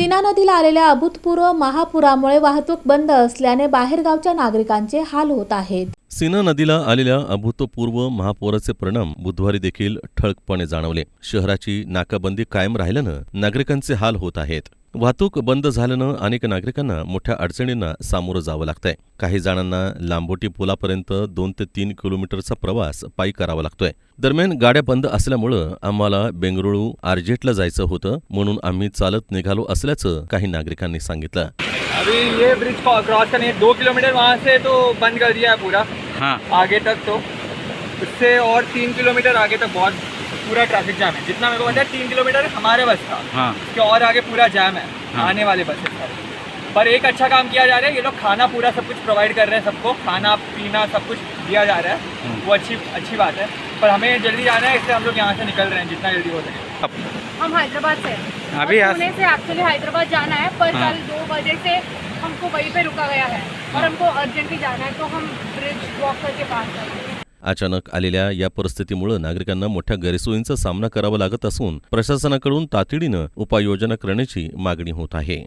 सीना नदीला आलेल्या अभूतपूर्व महापुरामुळे वाहतूक बंद असल्याने बाहेरगावच्या नागरिकांचे हाल होत आहेत. सीना नदीला आलेल्या अभूतपूर्व महापुराचे परिणाम बुधवारी देखील ठळकपणे जाणवले. शहराची नाकाबंदी कायम राहिल्यानं नागरिकांचे हाल होत आहेत. वाहतूक बंद झाल्यानं अनेक नागरिकांना मोठ्या अडचणींना सामोरं जावं लागतंय. काही जणांना लांबोटी पुलापर्यंत दोन ते तीन किलोमीटरचा प्रवास पायी करावा लागतोय. दरम्यान गाड्या बंद असल्यामुळं आम्हाला बेंगरुळू आर्जेटला जायचं होतं म्हणून आम्ही चालत निघालो असल्याचं काही नागरिकांनी सांगितलं. अभी ये ब्रिज क्रॉस करने दो किलोमीटर वहाँ से तो बंद कर दिया है पूरा। हाँ। आगे तक तो। उससे और तीन किलोमीटर आगे तक बहुत पूरा ट्रैफ़िक जाम है। जितना मेरे को पता है तीन किलोमीटर हमारे बस का। हाँ। उसके और आगे पूरा जाम है हाँ। आने वाले बसेस का। पर एक अच्छा काम किया जा रहा है ये लोग खाना पूरा सब कुछ प्रोवाइड कर रहे हैं सबको। खाना पीना सब कुछ दिया जा रहा है। हम्म। वो अच्छी अच्छी बात है। पर हमें जल्दी जाना है इसलिए हम लोग यहाँ से निकल रहे हैं जितना जल्दी हो सके। हम हैदराबाद से अभी और पुणे से एक्चुअली हैदराबाद जाना है पर हाँ। कल दो बजे से हमको वहीं पे रुका गया है। और हमको अर्जेंटली जाना है तो हम ब्रिज वॉक करके पास करेंगे अचानक आलेल्या या परिस्थितीमुळे नागरिकांना मोठ्या गैरसोयींचा सामना करावा लागत असून प्रशासनाकडून तातडीनं उपाययोजना करण्याची मागणी होत आहे.